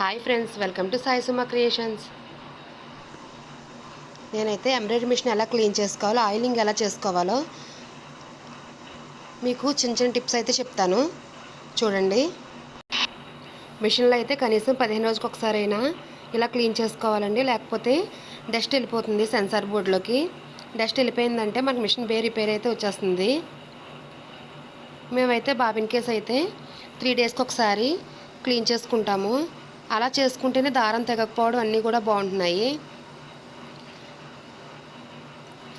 Hi friends welcome to Sai Suma creations నేనైతే embroidery machine ఎలా clean చేసుకోవాలో oiling ఎలా చేసుకోవాలో మీకు చిన్న చిన్న టిప్స్ అయితే చెప్తాను. చూడండి. మిషన్లో అయితే కనీసం పదిహేను రోజుకి ఒకసారి అయినా ఇలా క్లీన్ చేసుకోవాలండి. లేకపోతే డస్ట్ వెళ్ళిపోతుంది సెన్సార్ బోర్డులోకి డస్ట్ వెళ్ళిపోయిందంటే మనకి మిషన్ బే రిపేర్ అయితే వచ్చేస్తుంది. మేమైతే బాబిన్ కేస్ అయితే త్రీ డేస్కి ఒకసారి క్లీన్ చేసుకుంటాము. అలా చేసుకుంటేనే దారం తెగకపోవడం అన్నీ కూడా బాగుంటున్నాయి.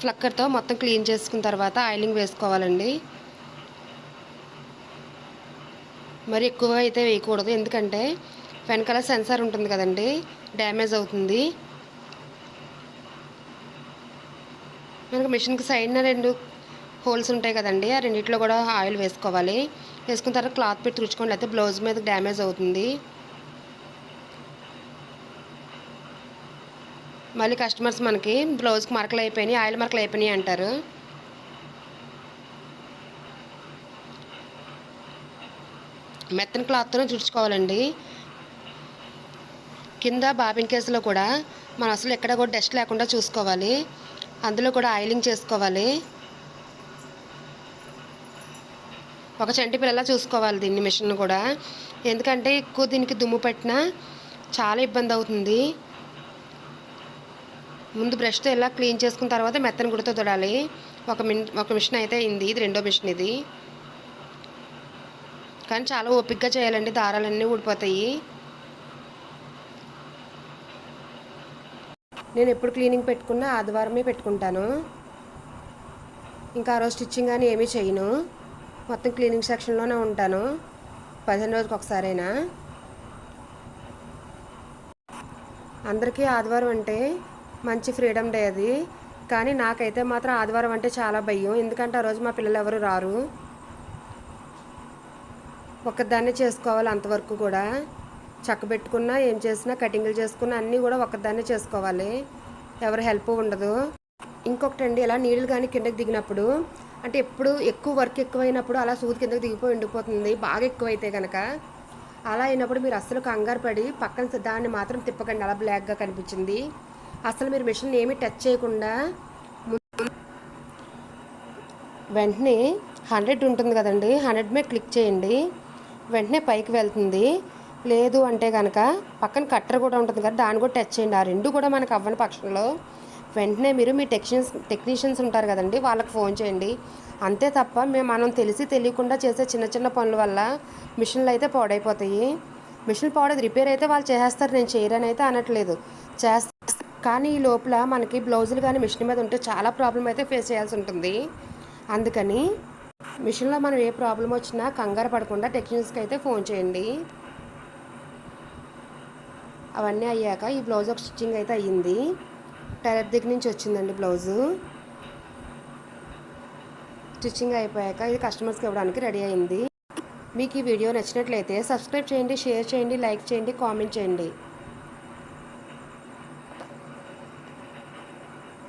ఫ్లక్కర్తో మొత్తం క్లీన్ చేసుకున్న తర్వాత ఆయిలింగ్ వేసుకోవాలండి. మరి ఎక్కువ అయితే వేయకూడదు. ఎందుకంటే వెనకాల సెన్సార్ ఉంటుంది కదండి డ్యామేజ్ అవుతుంది. మనకు మిషన్కి సైడ్న రెండు హోల్స్ ఉంటాయి కదండి ఆ రెండిట్లో కూడా ఆయిల్ వేసుకోవాలి. వేసుకున్న తర్వాత క్లాత్ పెట్టి తుడుచుకోండి అయితే బ్లౌజ్ మీద డ్యామేజ్ అవుతుంది. మళ్ళీ కస్టమర్స్ మనకి బ్లౌజ్కి మరకలు అయిపోయినాయి ఆయిల్ మరకలు అయిపోయినాయి అంటారు. మెత్తని క్లాత్తోనే చుడుచుకోవాలండి కింద బాబిన్ కేసులో కూడా మనం అసలు ఎక్కడ కూడా డస్ట్ లేకుండా చూసుకోవాలి. అందులో కూడా ఆయిలింగ్ చేసుకోవాలి. ఒక చంటి పిల్లలా చూసుకోవాలి దీన్ని మిషన్ కూడా. ఎందుకంటే ఎక్కువ దీనికి దుమ్ము పట్టినా చాలా ఇబ్బంది అవుతుంది. ముందు బ్రష్తో ఇలా క్లీన్ చేసుకున్న తర్వాత మెత్తని గుడితో తొడాలి. ఒక మిన్ ఒక మిషన్ అయితే అయింది ఇది రెండో మిషన్ ఇది. కానీ చాలా ఓపిక్గా చేయాలండి దారాలన్నీ ఊడిపోతాయి. నేను ఎప్పుడు క్లీనింగ్ పెట్టుకున్నా ఆదివారమే పెట్టుకుంటాను. ఇంకా ఆ రోజు స్టిచ్చింగ్ కానీ ఏమీ చేయను. మొత్తం క్లీనింగ్ సెక్షన్లోనే ఉంటాను. పదిహేను రోజుకి ఒకసారైనా. అందరికీ ఆదివారం అంటే మంచి ఫ్రీడమ్ డే అది. కానీ నాకైతే మాత్రం ఆదివారం అంటే చాలా భయం. ఎందుకంటే ఆ రోజు మా పిల్లలు ఎవరు రారు. ఒక్కదాన్నే చేసుకోవాలి అంతవరకు కూడా. చక్కబెట్టుకున్నా ఏం చేసినా కటింగ్లు చేసుకున్నా అన్నీ కూడా ఒక్కదాన్నే చేసుకోవాలి. ఎవరి హెల్ప్ ఉండదు. ఇంకొకటి అండి ఇలా నీళ్ళు కానీ కిందకి దిగినప్పుడు అంటే ఎప్పుడు ఎక్కువ వర్క్ ఎక్కువైనప్పుడు అలా సూది కిందకి దిగిపోయి ఉండిపోతుంది. బాగా ఎక్కువైతే కనుక అలా అయినప్పుడు మీరు అస్సలు కంగారు పడి పక్కన దాన్ని మాత్రం తిప్పకండి. అలా బ్లాక్గా కనిపించింది. అసలు మీరు మిషన్ ఏమీ టచ్ చేయకుండా వెంటనే హండ్రెడ్ ఉంటుంది కదండి హండ్రెడ్ మీద క్లిక్ చేయండి. వెంటనే పైకి వెళ్తుంది. లేదు అంటే కనుక పక్కన కట్టర్ కూడా ఉంటుంది కదా దాన్ని కూడా టచ్ చేయండి. ఆ రెండు కూడా మనకు అవ్వని పక్షంలో వెంటనే మీరు మీ టెక్నీషియన్స్ టెక్నీషియన్స్ ఉంటారు కదండి వాళ్ళకి ఫోన్ చేయండి. అంతే తప్ప మేము మనం తెలిసి తెలియకుండా చేసే చిన్న చిన్న పనుల వల్ల మిషన్లు అయితే పాడైపోతాయి. మిషన్ పాడేది రిపేర్ అయితే వాళ్ళు చేస్తారు నేను చేయరని అయితే అనట్లేదు. చేస్తారు కానీ ఈ లోపల మనకి బ్లౌజులు కానీ మిషన్ మీద ఉంటే చాలా ప్రాబ్లం అయితే ఫేస్ చేయాల్సి ఉంటుంది. అందుకని మిషన్లో మనం ఏ ప్రాబ్లం వచ్చినా కంగారు పడకుండా టెక్నీషియన్స్కి అయితే ఫోన్ చేయండి. అవన్నీ అయ్యాక ఈ బ్లౌజ్ ఒక స్టిచ్చింగ్ అయితే అయ్యింది. టైలర్ దగ్గర నుంచి వచ్చిందండి బ్లౌజు. స్టిచ్చింగ్ అయిపోయాక ఇది కస్టమర్స్కి ఇవ్వడానికి రెడీ అయింది మీకు ఈ వీడియో నచ్చినట్లయితే సబ్స్క్రైబ్ చేయండి షేర్ చేయండి లైక్ చేయండి కామెంట్ చేయండి.